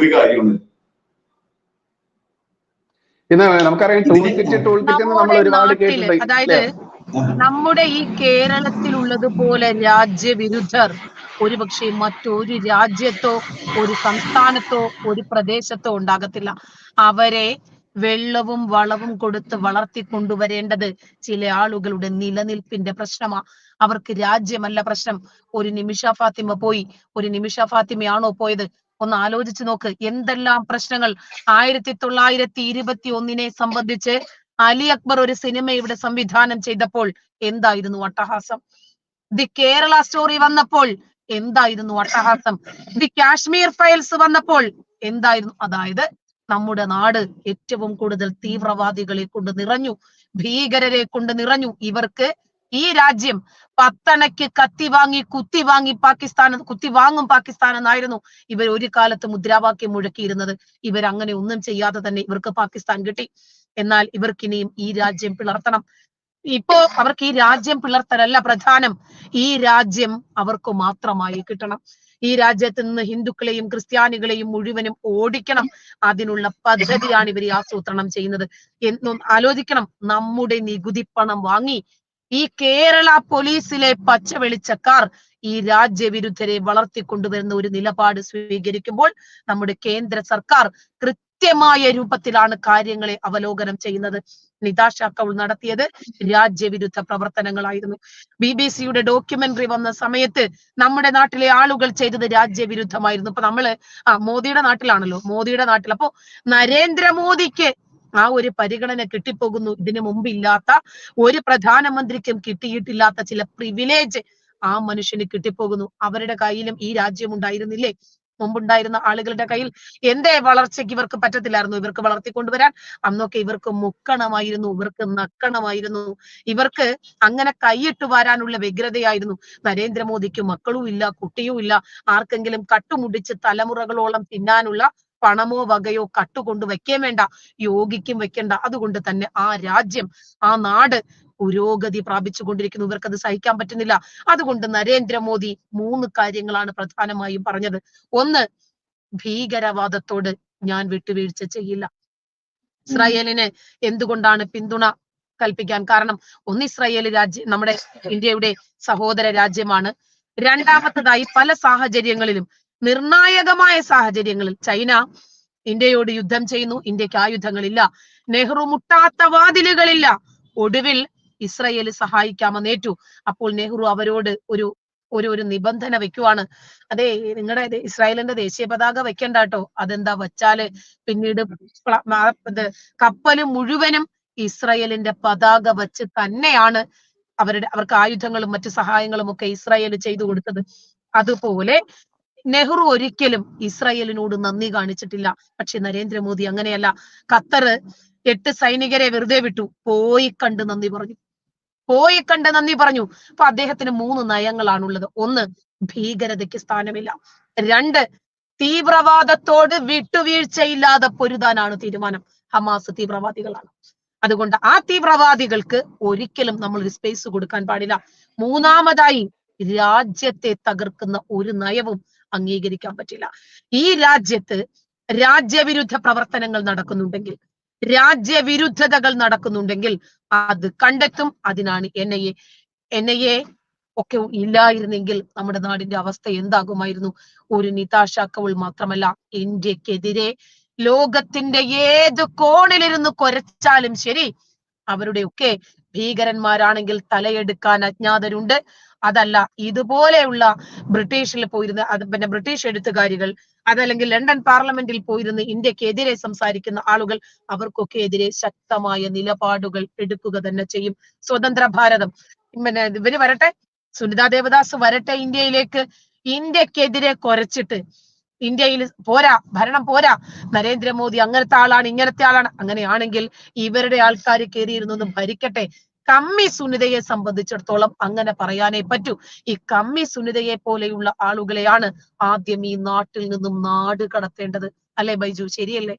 ഒരു കാര്യമുണ്ട് പിന്നെ നമുക്കറിയാം ടൂൾ കിറ്റ് ടൂൾ കിറ്റ് എന്ന് നമ്മൾ നമ്മുടെ ഒരുപാട് കേട്ടിട്ടുണ്ട്. അതായത് നമ്മുടെ ഈ കേരളത്തിലുള്ളതുപോലെ രാജ്യവിരുദ്ധർ ഒരുപക്ഷെ മറ്റൊരു രാജ്യത്തോ ഒരു സംസ്ഥാനത്തോ ഒരു പ്രദേശത്തോ ഉണ്ടാകത്തില്ല. അവരെ വെള്ളവും വളവും കൊടുത്ത് വളർത്തിക്കൊണ്ടുവരേണ്ടത് ചില ആളുകളുടെ നിലനിൽപ്പിന്റെ പ്രശ്നമാ. അവർക്ക് രാജ്യമല്ല പ്രശ്നം. ഒരു നിമിഷ ഫാത്തിമ പോയി. ഒരു നിമിഷ ഫാത്തിമയാണോ പോയത്? ഒന്ന് ആലോചിച്ച് നോക്ക്. എന്തെല്ലാം പ്രശ്നങ്ങൾ? ആയിരത്തി തൊള്ളായിരത്തി ഇരുപത്തി ഒന്നിനെ സംബന്ധിച്ച് അലി അക്ബർ ഒരു സിനിമ ഇവിടെ സംവിധാനം ചെയ്തപ്പോൾ എന്തായിരുന്നു അട്ടഹാസം? ദി കേരള സ്റ്റോറി വന്നപ്പോൾ എന്തായിരുന്നു അട്ടഹാസം? ദി കാശ്മീർ ഫയൽസ് വന്നപ്പോൾ എന്തായിരുന്നു? അതായത് നമ്മുടെ നാട് ഏറ്റവും കൂടുതൽ തീവ്രവാദികളെ കൊണ്ട് നിറഞ്ഞു ഭീകരരെ കൊണ്ട് നിറഞ്ഞു. ഇവർക്ക് ഈ രാജ്യം പത്തണയ്ക്ക് കത്തി വാങ്ങി കുത്തി വാങ്ങി പാകിസ്ഥാൻ കുത്തി വാങ്ങും പാകിസ്ഥാൻ എന്നായിരുന്നു ഇവർ ഒരു കാലത്ത് മുദ്രാവാക്യം മുഴക്കിയിരുന്നത്. ഇവർ അങ്ങനെ ഒന്നും ചെയ്യാതെ തന്നെ ഇവർക്ക് പാകിസ്ഥാൻ കിട്ടി. എന്നാൽ ഇവർക്കിനിയും ഈ രാജ്യം പിളർത്തണം. ഇപ്പോ അവർക്ക് ഈ രാജ്യം പിളർത്തലല്ല പ്രധാനം. ഈ രാജ്യം അവർക്ക് മാത്രമായി കിട്ടണം. ഈ രാജ്യത്ത് നിന്ന് ഹിന്ദുക്കളെയും ക്രിസ്ത്യാനികളെയും മുഴുവനും ഓടിക്കണം. അതിനുള്ള പദ്ധതിയാണ് ഇവർ ആസൂത്രണം ചെയ്യുന്നത്. എന്നും ആലോചിക്കണം. നമ്മുടെ നികുതി പണം വാങ്ങി ഈ കേരള പോലീസിലെ പച്ച വെളിച്ചക്കാർ ഈ രാജ്യവിരുദ്ധരെ വളർത്തിക്കൊണ്ടുവരുന്ന ഒരു നിലപാട് സ്വീകരിക്കുമ്പോൾ നമ്മുടെ കേന്ദ്ര സർക്കാർ കൃത്യമായ രൂപത്തിലാണ് കാര്യങ്ങളെ അവലോകനം ചെയ്യുന്നത്. നിതാഷ നടത്തിയത് രാജ്യവിരുദ്ധ പ്രവർത്തനങ്ങളായിരുന്നു. ബി ബി സിയുടെ ഡോക്യുമെന്ററി വന്ന സമയത്ത് നമ്മുടെ നാട്ടിലെ ആളുകൾ ചെയ്തത് രാജ്യവിരുദ്ധമായിരുന്നു. ഇപ്പൊ നമ്മൾ ആ മോദിയുടെ നാട്ടിലാണല്ലോ. മോദിയുടെ നാട്ടിൽ. അപ്പോ നരേന്ദ്രമോദിക്ക് ആ ഒരു പരിഗണന കിട്ടിപ്പോകുന്നു. ഇതിനു മുമ്പില്ലാത്ത ഒരു പ്രധാനമന്ത്രിക്കും കിട്ടിയിട്ടില്ലാത്ത ചില പ്രിവിലേജ് ആ മനുഷ്യന് കിട്ടിപ്പോകുന്നു. അവരുടെ കയ്യിലും ഈ രാജ്യം ഉണ്ടായിരുന്നില്ലേ? മുമ്പുണ്ടായിരുന്ന ആളുകളുടെ കയ്യിൽ എന്തേ വളർച്ചയ്ക്ക് ഇവർക്ക് പറ്റത്തില്ലായിരുന്നു. ഇവർക്ക് വളർത്തിക്കൊണ്ടുവരാൻ അന്നൊക്കെ ഇവർക്ക് മുക്കണമായിരുന്നു ഇവർക്ക് നക്കണമായിരുന്നു. ഇവർക്ക് അങ്ങനെ കൈയിട്ട് വരാനുള്ള വ്യഗ്രതയായിരുന്നു. നരേന്ദ്രമോദിക്ക് മക്കളും ഇല്ല കുട്ടിയും ഇല്ല ആർക്കെങ്കിലും കട്ടുമുടിച്ച് തലമുറകളോളം തിന്നാനുള്ള പണമോ വകയോ കട്ടുകൊണ്ട് വെക്കേം വേണ്ട. യോഗിക്കും വെക്കണ്ട. അതുകൊണ്ട് തന്നെ ആ രാജ്യം ആ നാട് പുരോഗതി പ്രാപിച്ചു കൊണ്ടിരിക്കുന്നു. അത് സഹിക്കാൻ പറ്റുന്നില്ല. അതുകൊണ്ട് നരേന്ദ്രമോദി മൂന്ന് കാര്യങ്ങളാണ് പ്രധാനമായും പറഞ്ഞത്. ഒന്ന് ഭീകരവാദത്തോട് ഞാൻ വിട്ടുവീഴ്ച ചെയ്യില്ല. ഇസ്രായേലിന് എന്തുകൊണ്ടാണ് പിന്തുണ കൽപ്പിക്കാൻ കാരണം? ഒന്ന് ഇസ്രായേൽ രാജ്യം നമ്മുടെ ഇന്ത്യയുടെ സഹോദര രാജ്യമാണ്. രണ്ടാമത്തതായി പല സാഹചര്യങ്ങളിലും നിർണായകമായ സാഹചര്യങ്ങളിൽ ചൈന ഇന്ത്യയോട് യുദ്ധം ചെയ്യുന്നു. ഇന്ത്യയ്ക്ക് ആയുധങ്ങളില്ല നെഹ്റു മുട്ടാത്ത വാതിലുകളില്ല. ഒടുവിൽ ഇസ്രയേൽ സഹായിക്കാമെന്ന് ഏറ്റു. അപ്പോൾ നെഹ്റു അവരോട് ഒരു ഒരു ഒരു നിബന്ധന വെക്കുവാണ്. അതെ നിങ്ങളുടെ ഇസ്രായേലിന്റെ ദേശീയ പതാക വെക്കണ്ട കേട്ടോ അതെന്താ വെച്ചാൽ പിന്നീട് കപ്പൽ മുഴുവനും ഇസ്രായേലിന്റെ പതാക വെച്ച് തന്നെയാണ് അവരുടെ അവർക്ക് ആയുധങ്ങളും മറ്റു സഹായങ്ങളും ഒക്കെ ഇസ്രായേൽ ചെയ്തു കൊടുത്തത്. അതുപോലെ നെഹ്റു ഒരിക്കലും ഇസ്രായേലിനോട് നന്ദി കാണിച്ചിട്ടില്ല. പക്ഷെ നരേന്ദ്രമോദി അങ്ങനെയല്ല. ഖത്തർ എട്ട് സൈനികരെ വെറുതെ വിട്ടു. പോയി കണ്ട് നന്ദി പറഞ്ഞു. പോയി കണ്ട് നന്ദി പറഞ്ഞു. അപ്പൊ അദ്ദേഹത്തിന് മൂന്ന് നയങ്ങളാണുള്ളത്. ഒന്ന് ഭീകരതയ്ക്ക് സ്ഥാനമില്ല. രണ്ട് തീവ്രവാദത്തോട് വിട്ടുവീഴ്ചയില്ലാതെ പൊരുതാനാണ് തീരുമാനം. ഹമാസ് തീവ്രവാദികളാണ്. അതുകൊണ്ട് ആ തീവ്രവാദികൾക്ക് ഒരിക്കലും നമ്മൾ ഒരു സ്പേസ് കൊടുക്കാൻ പാടില്ല. മൂന്നാമതായി രാജ്യത്തെ തകർക്കുന്ന ഒരു നയവും അംഗീകരിക്കാൻ പറ്റില്ല. ഈ രാജ്യത്ത് രാജ്യവിരുദ്ധ പ്രവർത്തനങ്ങൾ നടക്കുന്നുണ്ടെങ്കിൽ രാജ്യവിരുദ്ധതകൾ നടക്കുന്നുണ്ടെങ്കിൽ അത് കണ്ടെത്തും. അതിനാണ് N I A N I A ഒക്കെ ഇല്ലായിരുന്നെങ്കിൽ നമ്മുടെ നാടിന്റെ അവസ്ഥ എന്താകുമായിരുന്നു? ഒരു നിതാശ മാത്രമല്ല ഇന്ത്യക്കെതിരെ ലോകത്തിന്റെ ഏത് കോണിലിരുന്ന് കൊരച്ചാലും ശരി അവരുടെയൊക്കെ ഭീകരന്മാരാണെങ്കിൽ തലയെടുക്കാൻ അജ്ഞാതരുണ്ട്. അതല്ല ഇതുപോലെയുള്ള ബ്രിട്ടീഷിൽ പോയിരുന്ന അത് പിന്നെ ബ്രിട്ടീഷ് എഴുത്തുകാരികൾ അതല്ലെങ്കിൽ ലണ്ടൻ പാർലമെന്റിൽ പോയിരുന്ന് ഇന്ത്യക്കെതിരെ സംസാരിക്കുന്ന ആളുകൾ അവർക്കൊക്കെ എതിരെ ശക്തമായ നിലപാടുകൾ എടുക്കുക തന്നെ ചെയ്യും. സ്വതന്ത്ര ഭാരതം. പിന്നെ ഇവർ വരട്ടെ സുനിതാ ദേവദാസ് വരട്ടെ ഇന്ത്യയിലേക്ക്. ഇന്ത്യക്കെതിരെ കുറച്ചിട്ട് ഇന്ത്യയിൽ പോരാ ഭരണം പോരാ. നരേന്ദ്രമോദി അങ്ങനത്തെ ആളാണ് ഇങ്ങനത്തെ ആളാണ്. അങ്ങനെയാണെങ്കിൽ ഇവരുടെ ആൾക്കാർ കയറിയിരുന്നൊന്ന് ഭരിക്കട്ടെ. കമ്മി സുനിതയെ സംബന്ധിച്ചിടത്തോളം അങ്ങനെ പറയാനേ പറ്റൂ. ഈ കമ്മി സുനിതയെ പോലെയുള്ള ആളുകളെയാണ് ആദ്യം ഈ നാട്ടിൽ നിന്നും നാട് കടത്തേണ്ടത്. അല്ലെ ബൈജു? ശരിയല്ലേ?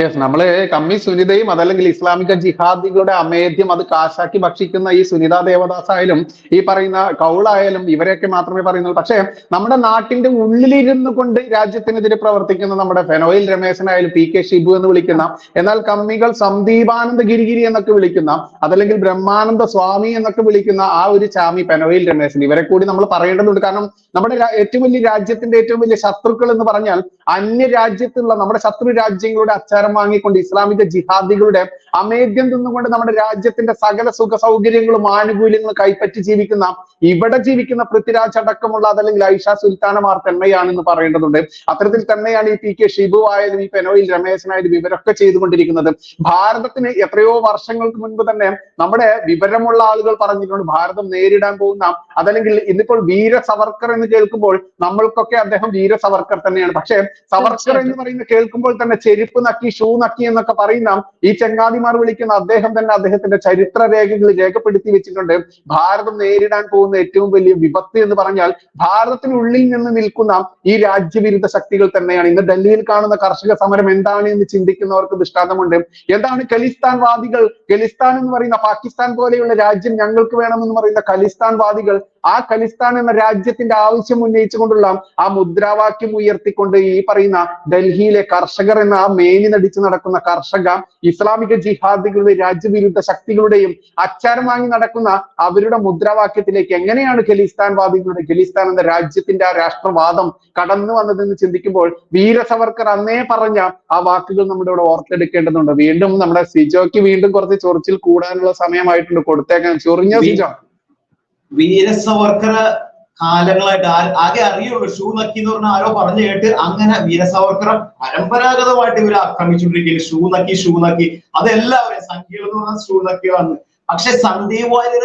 യെസ് നമ്മൾ കമ്മി സുനിതയും അതല്ലെങ്കിൽ ഇസ്ലാമിക ജിഹാദികളുടെ അമേദ്യം അത് കാശാക്കി ഭക്ഷിക്കുന്ന ഈ സുനിത ദേവദാസ് ആയാലും ഈ പറയുന്ന കൗളായാലും ഇവരെയൊക്കെ മാത്രമേ പറയുന്നുള്ളൂ. പക്ഷേ നമ്മുടെ നാട്ടിന്റെ ഉള്ളിലിരുന്നു കൊണ്ട് രാജ്യത്തിനെതിരെ പ്രവർത്തിക്കുന്ന നമ്മുടെ ഫെനോയിൽ രമേശനായാലും പി കെ ഷിബു എന്ന് വിളിക്കുന്ന എന്നാൽ കമ്മികൾ സന്ദീപാനന്ദ ഗിരിഗിരി എന്നൊക്കെ വിളിക്കുന്ന അതല്ലെങ്കിൽ ബ്രഹ്മാനന്ദ സ്വാമി എന്നൊക്കെ വിളിക്കുന്ന ആ ഒരു ചാമി ഫെനോയിൽ രമേശൻ. ഇവരെ കൂടി നമ്മൾ പറയേണ്ടതുണ്ട്. കാരണം നമ്മുടെ ഏറ്റവും വലിയ രാജ്യത്തിന്റെ ഏറ്റവും വലിയ ശത്രുക്കൾ എന്ന് പറഞ്ഞാൽ അന്യ രാജ്യത്തുള്ള നമ്മുടെ ശത്രു രാജ്യങ്ങളുടെ അച്ചാരം വാങ്ങിക്കൊണ്ട് ഇസ്ലാമിക ജിഹാദികളുടെ അമേദ്യം തിന്നുകൊണ്ട് നമ്മുടെ രാജ്യത്തിന്റെ സകല സുഖ സൗകര്യങ്ങളും ആനുകൂല്യങ്ങളും കൈപ്പറ്റി ജീവിക്കുന്ന ഇവിടെ ജീവിക്കുന്ന പൃഥ്വിരാജ് അടക്കമുള്ള അതല്ലെങ്കിൽ ഐഷ സുൽത്താനമാർ തന്നെയാണെന്ന് പറയേണ്ടതുണ്ട്. അത്തരത്തിൽ തന്നെയാണ് ഈ പി കെ ഷിബു ആയാലും ഈ പെനോയിൽ രമേശനായാലും ഇവരൊക്കെ ചെയ്തുകൊണ്ടിരിക്കുന്നത്. ഭാരതത്തിന് എത്രയോ വർഷങ്ങൾക്ക് മുൻപ് തന്നെ നമ്മുടെ വിവരമുള്ള ആളുകൾ പറഞ്ഞിട്ടുണ്ട് ഭാരതം നേരിടാൻ പോകുന്ന അതല്ലെങ്കിൽ ഇന്നിപ്പോൾ വീര സവർക്കർ എന്ന് കേൾക്കുമ്പോൾ നമ്മൾക്കൊക്കെ അദ്ദേഹം വീര സവർക്കർ തന്നെയാണ്. പക്ഷേ സവർക്കർ എന്ന് പറയുന്ന കേൾക്കുമ്പോൾ തന്നെ ചെരുപ്പ് നക്കി ഷൂ നക്കി എന്നൊക്കെ പറയുന്ന ഈ ചങ്ങാതിമാർ വിളിക്കുന്ന അദ്ദേഹം തന്നെ അദ്ദേഹത്തിന്റെ ചരിത്ര രേഖകൾ രേഖപ്പെടുത്തി വെച്ചിട്ടുണ്ട്. ഭാരതം നേരിടാൻ പോകുന്ന ഏറ്റവും വലിയ വിപത്ത് എന്ന് പറഞ്ഞാൽ ഭാരതത്തിനുള്ളിൽ നിന്ന് നിൽക്കുന്ന ഈ രാജ്യവിരുദ്ധ ശക്തികൾ തന്നെയാണ്. ഇന്ന് ഡൽഹിയിൽ കാണുന്ന കർഷക സമരം എന്താണ് എന്ന് ചിന്തിക്കുന്നവർക്ക് ദൃഷ്ടാന്തമുണ്ട്. എന്താണ് ഖലിസ്ഥാൻ വാദികൾ ഖലിസ്ഥാൻ എന്ന് പറയുന്ന പാകിസ്ഥാൻ പോലെയുള്ള രാജ്യം ഞങ്ങൾക്ക് വേണമെന്ന് പറയുന്ന ഖലിസ്ഥാൻ വാദികൾ ആ ഖലിസ്ഥാൻ എന്ന രാജ്യത്തിന്റെ ആവശ്യം ഉന്നയിച്ചുകൊണ്ടുള്ള ആ മുദ്രാവാക്യം ഉയർത്തിക്കൊണ്ട് ഈ പറയുന്ന ഡൽഹിയിലെ കർഷകർ എന്ന ആ മേനി നടിച്ച് നടക്കുന്ന കർഷക ഇസ്ലാമിക ജിഹാദികളുടെ രാജ്യവിരുദ്ധ ശക്തികളുടെയും അച്ചാരം വാങ്ങി നടക്കുന്ന അവരുടെ മുദ്രാവാക്യത്തിലേക്ക് എങ്ങനെയാണ് ഖലിസ്ഥാൻ വാദികളുടെ ഖലിസ്ഥാൻ എന്ന രാജ്യത്തിന്റെ ആ രാഷ്ട്രവാദം കടന്നു വന്നതെന്ന് ചിന്തിക്കുമ്പോൾ വീര സവർക്കർ അന്നേ പറഞ്ഞ ആ വാക്കുകൾ നമ്മുടെ ഇവിടെ ഓർത്തെടുക്കേണ്ടതുണ്ട്. വീണ്ടും നമ്മുടെ സിജോയ്ക്ക് വീണ്ടും കുറച്ച് ചൊറിച്ചിൽ കൂടാനുള്ള സമയമായിട്ടുണ്ട്. കൊടുത്തേക്കാൻ ചൊറിഞ്ഞ സിജോ? വീരസവർക്കർ കാലങ്ങളായിട്ട് ആകെ അറിയുള്ളൂ. ഷൂ നക്കി എന്ന് പറഞ്ഞ ആരോ പറഞ്ഞു കേട്ട് അങ്ങനെ വീരസവർക്കറെ പരമ്പരാഗതമായിട്ട് ഇവർ ആക്രമിച്ചുകൊണ്ടിരിക്കുകയാണ്. ഷൂ നക്കി ഷൂ നക്കി. അതെല്ലാവരും സംഖ്യകൾ എന്ന് പറഞ്ഞാൽ ഷൂ നക്കിയാണ് പക്ഷെ സന്ദീപ് വാര്യർ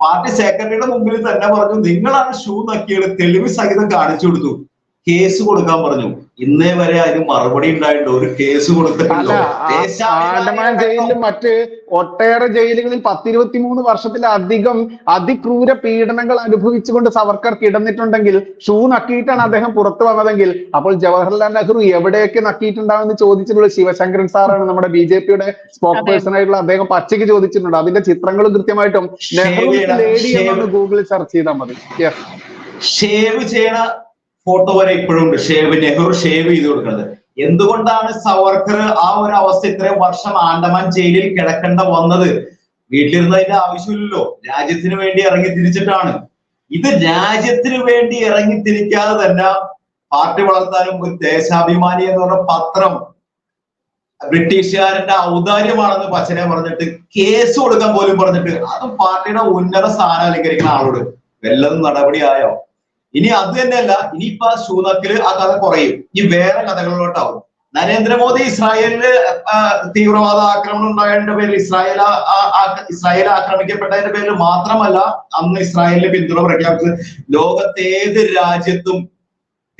പാർട്ടി സെക്രട്ടറിയുടെ മുമ്പിൽ തന്നെ പറഞ്ഞു നിങ്ങളാണ് ഷൂ നക്കിയത് തെളിവ് സഹിതം കാണിച്ചു കൊടുത്തു. കേസ് കൊടുക്കാൻ പറഞ്ഞു. ഇന്നേ വരെ അതിന് മറുപടി ഉണ്ടായിട്ടുണ്ട്. ഒരു കേസ് കൊടുത്തിട്ടില്ല. കൊടുത്തിട്ടുണ്ടോ ആൻഡമാൻ ജയിലിലും മറ്റ് ഒട്ടേറെ ജയിലുകളിൽ പത്തിരുപത്തിമൂന്ന് വർഷത്തിലധികം അതിക്രൂര പീഡനങ്ങൾ അനുഭവിച്ചുകൊണ്ട് സവർക്കർ കിടന്നിട്ടുണ്ടെങ്കിൽ ഷൂ നക്കിയിട്ടാണ് അദ്ദേഹം പുറത്തു വന്നതെങ്കിൽ അപ്പോൾ ജവഹർലാൽ നെഹ്റു എവിടെയൊക്കെ നക്കിയിട്ടുണ്ടാവെന്ന് ചോദിച്ചിട്ടുള്ള ശിവശങ്കരൻ സാറാണ് നമ്മുടെ ബി ജെ പിയുടെ സ്പോക്ക് പേഴ്സൺ ആയിട്ടുള്ള അദ്ദേഹം പച്ചയ്ക്ക് ചോദിച്ചിട്ടുണ്ട്. അതിന്റെ ചിത്രങ്ങളും കൃത്യമായിട്ടും നെഹ്റു. ലേഡി എന്നൊന്ന്. ഗൂഗിളിൽ സെർച്ച് ചെയ്താൽ മതി. ഷേവ് ചെയ്യണ ഫോട്ടോ വരെ ഇപ്പോഴും ഉണ്ട്. ഷേവ് നെഹ്റു ഷേവ് ചെയ്ത് കൊടുക്കുന്നത്. എന്തുകൊണ്ടാണ് സവർക്കർ ആ ഒരു അവസ്ഥ ഇത്രയും വർഷം ആൻഡമാൻ ജയിലിൽ കിടക്കേണ്ട വന്നത്? വീട്ടിലിരുന്നതിന്റെ ആവശ്യമില്ലല്ലോ. രാജ്യത്തിന് വേണ്ടി ഇറങ്ങി തിരിച്ചിട്ടാണ്. ഇത് രാജ്യത്തിന് വേണ്ടി ഇറങ്ങി തിരിക്കാതെ തന്നെ പാർട്ടി വളർത്താനും ഒരു ദേശാഭിമാനി എന്ന് പറഞ്ഞ പത്രം ബ്രിട്ടീഷുകാരന്റെ ഔദാര്യമാണെന്ന് പച്ചനെ പറഞ്ഞിട്ട് കേസ് കൊടുക്കാൻ പോലും പറഞ്ഞിട്ട് അത് പാർട്ടിയുടെ ഉന്നത സ്ഥാനം അലങ്കരിക്കുന്ന ആളോട് വല്ലതും നടപടിയായോ? ഇനി അത് തന്നെയല്ല ഇനിയിപ്പോ ഷൂനക്കിൽ ആ കഥ കുറയും. ഇനി വേറെ കഥകളിലോട്ടാവും. നരേന്ദ്രമോദി ഇസ്രായേലിൽ തീവ്രവാദ ആക്രമണം ഉണ്ടായതിന്റെ പേരിൽ ഇസ്രായേൽ ഇസ്രായേൽ ആക്രമിക്കപ്പെട്ടതിന്റെ പേരിൽ മാത്രമല്ല അന്ന് ഇസ്രായേലിന് പിന്തുണ പ്രഖ്യാപിച്ചത്. ലോകത്തേത് രാജ്യത്തും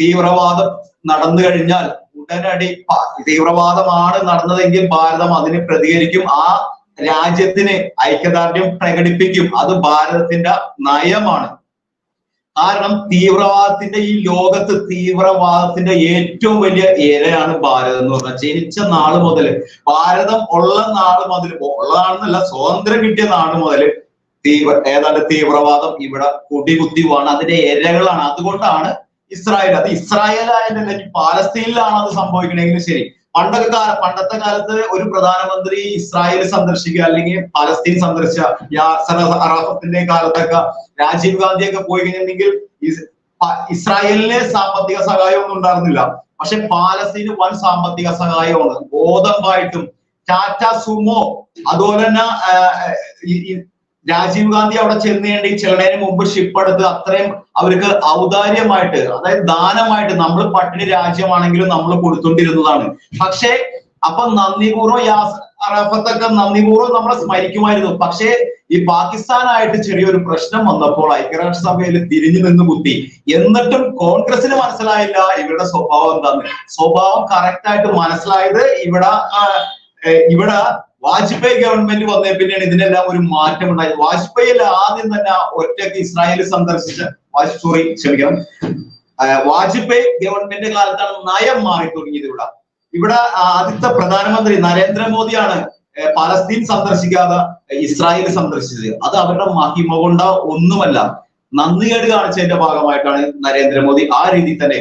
തീവ്രവാദം നടന്നു കഴിഞ്ഞാൽ ഉടനടി തീവ്രവാദമാണ് നടന്നതെങ്കിൽ ഭാരതം അതിനെ പ്രതികരിക്കും. ആ രാജ്യത്തിന് ഐക്യദാർഢ്യം പ്രകടിപ്പിക്കും. അത് ഭാരതത്തിന്റെ നയമാണ്. കാരണം തീവ്രവാദത്തിന്റെ ഈ ലോകത്ത് തീവ്രവാദത്തിന്റെ ഏറ്റവും വലിയ ഇരയാണ് ഭാരതം എന്ന് പറഞ്ഞാൽ ജനിച്ച നാൾ മുതൽ ഭാരതം ഉള്ള നാൾ മുതൽ ഉള്ളതാണെന്നല്ല സ്വാതന്ത്ര്യം കിട്ടിയ നാൾ മുതൽ തീവ്ര ഏതാണ്ട് തീവ്രവാദം ഇവിടെ കുടികുത്തിവാണ്. അതിന്റെ ഇരകളാണ്. അതുകൊണ്ടാണ് ഇസ്രായേൽ അത് ഇസ്രായേൽ ആയതല്ല പാലസ്തീനിലാണ് അത് സംഭവിക്കണമെങ്കിലും ശരി. പണ്ടൊക്കെ കാല പണ്ടത്തെ കാലത്ത് ഒരു പ്രധാനമന്ത്രി ഇസ്രായേൽ സന്ദർശിക്കുക അല്ലെങ്കിൽ പലസ്തീൻ സന്ദർശിച്ച യാസർ അറാഫത്തിന്റെ കാലത്തൊക്കെ രാജീവ് ഗാന്ധിയൊക്കെ പോയി കഴിഞ്ഞിട്ടുണ്ടെങ്കിൽ ഇസ്രായേലിലെ സാമ്പത്തിക സഹായം ഒന്നും ഉണ്ടായിരുന്നില്ല. പക്ഷെ പാലസ്തീന് വൻ സാമ്പത്തിക സഹായമാണ്. ഗോതമ്പായിട്ടും ടാറ്റ സുമോ അതുപോലെ തന്നെ രാജീവ് ഗാന്ധി അവിടെ ചെന്നേണ്ടി ചെല്ലണതിന് മുമ്പ് ഷിപ്പ് എടുത്ത് അത്രയും അവർക്ക് ഔദാര്യമായിട്ട് അതായത് ദാനമായിട്ട് നമ്മൾ പട്ടിണി രാജ്യമാണെങ്കിലും നമ്മൾ കൊടുത്തോണ്ടിരുന്നതാണ്. പക്ഷേ അപ്പൊ നന്ദിപൂർവം യാസ് അറാഫത്തൊക്കെ നന്ദിപൂർവം നമ്മളെ സ്മരിക്കുമായിരുന്നു. പക്ഷേ ഈ പാകിസ്ഥാനായിട്ട് ചെറിയൊരു പ്രശ്നം വന്നപ്പോൾ ഐക്യരാഷ്ട്രസഭയിൽ തിരിഞ്ഞു നിന്ന് കുത്തി. എന്നിട്ടും കോൺഗ്രസിന് മനസ്സിലായില്ല ഇവരുടെ സ്വഭാവം എന്താന്ന്. സ്വഭാവം കറക്റ്റ് ആയിട്ട് മനസ്സിലായത് ഇവിടെ ഇവിടെ വാജ്പേയി ഗവൺമെന്റ് വന്നേ പിന്നെയാണ് ഇതിനെല്ലാം ഒരു മാറ്റം ഉണ്ടായത്. വാജ്പേയിൽ ആദ്യം തന്നെ ഒറ്റയ്ക്ക് ഇസ്രായേൽ സന്ദർശിച്ച സോറി ക്ഷമിക്കണം. വാജ്പേയി ഗവൺമെന്റ് കാലത്താണ് നയം മാറി തുടങ്ങിയത് ഇവിടെ. ഇവിടെ ആദ്യത്തെ പ്രധാനമന്ത്രി നരേന്ദ്രമോദിയാണ് പലസ്തീൻ സന്ദർശിക്കാതെ ഇസ്രായേൽ സന്ദർശിച്ചത്. അത് അവരുടെ മഹിമ കൊണ്ട ഒന്നുമല്ല. നന്ദികേട് കാണിച്ചതിന്റെ ഭാഗമായിട്ടാണ് നരേന്ദ്രമോദി ആ രീതിയിൽ തന്നെ